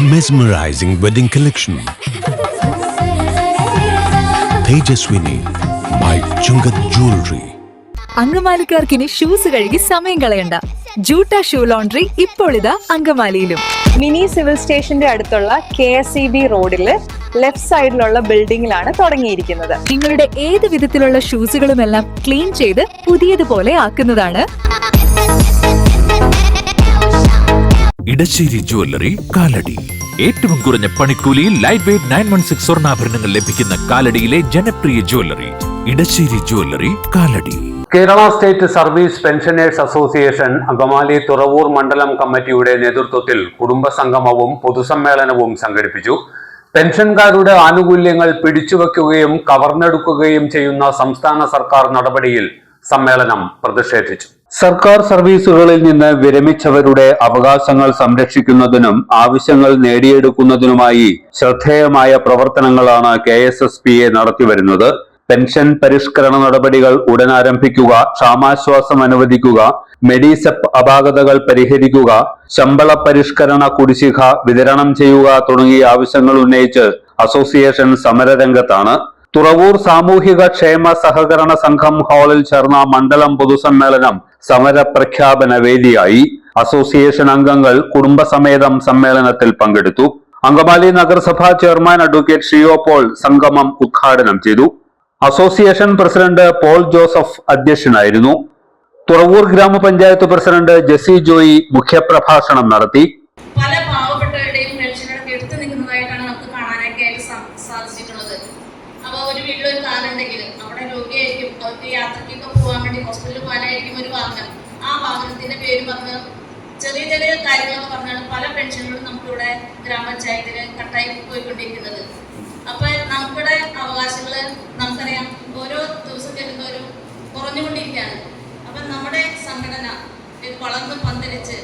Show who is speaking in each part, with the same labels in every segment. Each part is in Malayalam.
Speaker 1: Mesmerizing wedding collection. Tejaswini by Chungat Jewelry.
Speaker 2: അങ്കമാലിക്കാർക്കിനി ഷൂസ് കഴുകി സമയം കളയണ്ട ജൂട്ട ഷൂ ലോണ്ടറി ഇപ്പോൾ ഇതാ അങ്കമാലിയിലും
Speaker 3: മിനി സിവിൽ സ്റ്റേഷന്റെ അടുത്തുള്ള കെ എസ് ഇ ബി റോഡിൽ ലെഫ്റ്റ് സൈഡിലുള്ള ബിൽഡിംഗിലാണ് തുടങ്ങിയിരിക്കുന്നത്
Speaker 2: നിങ്ങളുടെ ഏത് വിധത്തിലുള്ള ഷൂസുകളും എല്ലാം ക്ലീൻ ചെയ്ത് പുതിയതുപോലെ ആക്കുന്നതാണ്
Speaker 4: ഇടശ്ശേരി ജുവല്ലറി കാലടി. ഏറ്റവും കുറഞ്ഞ പണിക്കൂലിയിൽ light weight nine one six സ്വർണാഭരണങ്ങൾ ലഭിക്കുന്ന കാലടിയിലെ ജനപ്രിയ jewellery Edassery jewellery Kalady.
Speaker 5: Kerala state service pensioners association Angamaly Thuravoor മണ്ഡലം കമ്മിറ്റിയുടെ നേതൃത്വത്തിൽ കുടുംബസംഗമവും പൊതുസമ്മേളനവും സംഘടിപ്പിച്ചു. പെൻഷൻകാരുടെ ആനുകൂല്യങ്ങൾ പിടിച്ചുവെക്കുകയും കവർന്നെടുക്കുകയും ചെയ്യുന്ന സംസ്ഥാന സർക്കാർ നടപടിയിൽ സമ്മേളനം പ്രതിഷേധിച്ചു. സർക്കാർ സർവീസുകളിൽ നിന്ന് വിരമിച്ചവരുടെ അവകാശങ്ങൾ സംരക്ഷിക്കുന്നതിനും ആവശ്യങ്ങൾ നേടിയെടുക്കുന്നതിനുമായി ശ്രദ്ധേയമായ പ്രവർത്തനങ്ങളാണ് K S S P A നടത്തിവരുന്നത്. Pension പരിഷ്കരണ നടപടികൾ ഉടൻ ആരംഭിക്കുക ക്ഷാമാശ്വാസം അനുവദിക്കുക മെഡിസെപ്പ് അപാകതകൾ പരിഹരിക്കുക ശമ്പള പരിഷ്കരണ കുടിശ്ശിക വിതരണം ചെയ്യുക തുടങ്ങിയ ആവശ്യങ്ങൾ ഉന്നയിച്ച് അസോസിയേഷൻ സമരരംഗത്താണ്. തുറവൂർ സാമൂഹിക ക്ഷേമ സഹകരണ സംഘം ഹാളിൽ ചേർന്ന മണ്ഡലം പൊതുസമ്മേളനം സമര പ്രഖ്യാപന വേദിയായി. അസോസിയേഷൻ അംഗങ്ങൾ കുടുംബസമേതം സമ്മേളനത്തിൽ പങ്കെടുത്തു. അങ്കമാലി നഗരസഭാ ചെയർമാൻ അഡ്വക്കേറ്റ് ഷിയോ പോൾ സംഗമം ഉദ്ഘാടനം ചെയ്തു. അസോസിയേഷൻ പ്രസിഡന്റ് പോൾ ജോസഫ് അധ്യക്ഷനായിരുന്നു. തുറവൂർ ഗ്രാമപഞ്ചായത്ത് പ്രസിഡന്റ് ജെസി ജോയി മുഖ്യപ്രഭാഷണം നടത്തി.
Speaker 6: അപ്പോൾ ഒരു കാർ ഉണ്ടെങ്കിൽ അവിടെ രോഗിയായിരിക്കും. അവർക്ക് യാത്രയ്ക്കൊക്കെ പോകാൻ വേണ്ടി ഹോസ്പിറ്റലിൽ പോകാനായിരിക്കും ഒരു വാഹനം. ആ വാഹനത്തിന്റെ പേര് പറഞ്ഞ് ചെറിയ ചെറിയ കാര്യങ്ങളൊക്കെ പറഞ്ഞാണ് പല പെൻഷനുകളും നമുക്കിവിടെ ഗ്രാമപഞ്ചായത്തിൽ കട്ടായി പോയിക്കൊണ്ടിരിക്കുന്നത്. അപ്പൊ നമുക്കിവിടെ അവകാശങ്ങൾ നമുക്കറിയാം. ഓരോ ദിവസം ചെല്ലുന്നവരും കുറഞ്ഞുകൊണ്ടിരിക്കുകയാണ്. അപ്പൊ നമ്മുടെ സംഘടന വളർന്ന് പന്തലിച്ച്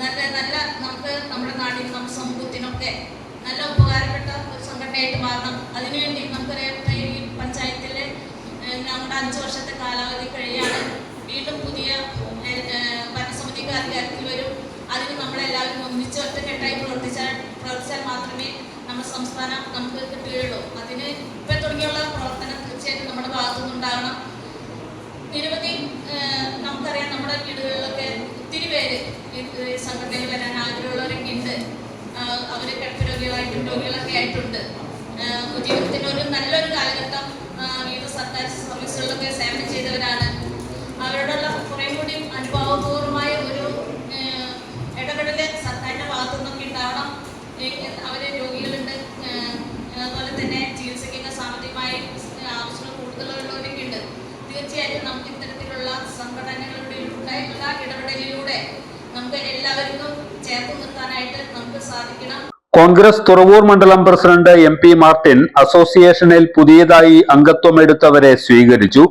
Speaker 6: നല്ല നല്ല നമുക്ക് നമ്മുടെ നാടിനും നമ്മുടെ സമൂഹത്തിനൊക്കെ നല്ല ഉപകാരപ്പെട്ട അഞ്ച് വർഷത്തെ കാലാവധി കഴിയാണ്. വീണ്ടും പുതിയ ഭരണസമിതിക്ക് അധികാരത്തിൽ വരും. അതിന് നമ്മളെല്ലാവരും ഒന്നിച്ച് ഒറ്റക്കെട്ടായി പ്രവർത്തിച്ചാൽ പ്രവർത്തിച്ചാൽ മാത്രമേ നമ്മുടെ സംസ്ഥാനം നമുക്ക് കിട്ടുകയുള്ളൂ. അതിന് ഇപ്പം തുടങ്ങിയുള്ള പ്രവർത്തനം തീർച്ചയായിട്ടും നമ്മുടെ ഭാഗത്തുനിന്നുണ്ടാകണം നിരവധി നമുക്കറിയാം നമ്മുടെ വീടുകളിലൊക്കെ ഒത്തിരി പേര് സംഘടനയിൽ വരാൻ ആഗ്രഹമുള്ളവരൊക്കെ ഉണ്ട് അവർ കിടപ്പ് രോഗികളായിട്ടും രോഗികളൊക്കെ ആയിട്ടുണ്ട്. ജീവിതത്തിന്റെ ഒരു നല്ലൊരു കാലഘട്ടം വിവിധ സർക്കാർ സർവീസുകളിലൊക്കെ സേവനം ചെയ്തവരാണ്. അവരോടുള്ള കുറേ കൂടി അനുഭാവപൂർവമായ ഒരു ഇടപെടൽ സർക്കാരിന്റെ ഭാഗത്തു നിന്നൊക്കെ ഉണ്ടാവണം. ഈ അവർ രോഗികളുണ്ട്. അതുപോലെ തന്നെ ചികിത്സയ്ക്കൊക്കെ സാമ്പത്തികമായി ആവശ്യങ്ങൾ കൂടുതലുള്ളവരൊക്കെ ഉണ്ട്. തീർച്ചയായിട്ടും നമുക്ക് ഇത്തരത്തിലുള്ള സംഘടനകളുടെ ഉണ്ടായിട്ടുള്ള ഇടപെടലിലൂടെ നമുക്ക് എല്ലാവർക്കും ചേർത്ത് നിർത്താനായിട്ട് നമുക്ക് സാധിക്കണം.
Speaker 5: കോൺഗ്രസ് തുറവൂർ മണ്ഡലം പ്രസിഡന്റ് എം പി മാർട്ടിൻ അസോസിയേഷനിൽ പുതിയതായി അംഗത്വമെടുത്തവരെ സ്വീകരിച്ചു.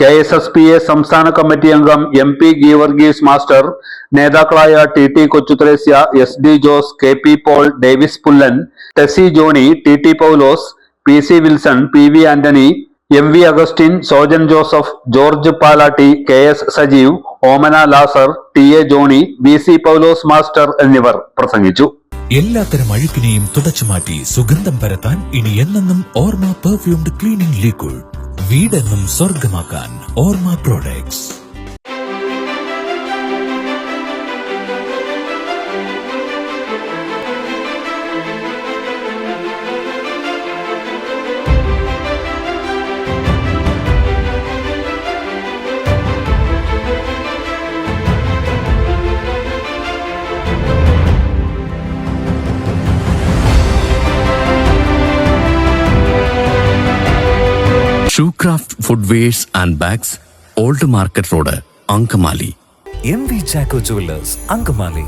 Speaker 5: K S S P A സംസ്ഥാന കമ്മിറ്റി അംഗം എം പി ഗീവർഗീസ് മാസ്റ്റർ നേതാക്കളായ T T Kochuthresia S D Jose K P Paul Davis Pullan Tessy Johny T T Paulose P C Wilson P V Antony M V Augustine Sojan Joseph George Palatty K S Sajeev Omana Lazar T A Johny V C Paulose master എന്നിവർ പ്രസംഗിച്ചു.
Speaker 4: എല്ലാത്തരം അഴുക്കിനെയും തുടച്ചു മാറ്റി സുഗന്ധം പരത്താൻ ഇനി എന്നെന്നും ഓർമ്മ പെർഫ്യൂംഡ് ക്ലീനിംഗ് ലിക്വിഡ് വീടെന്നും സ്വർഗമാക്കാൻ Orma products
Speaker 7: Shoecraft footwears and bags old market road Angamaly
Speaker 8: M V Chacko jewellers Angamaly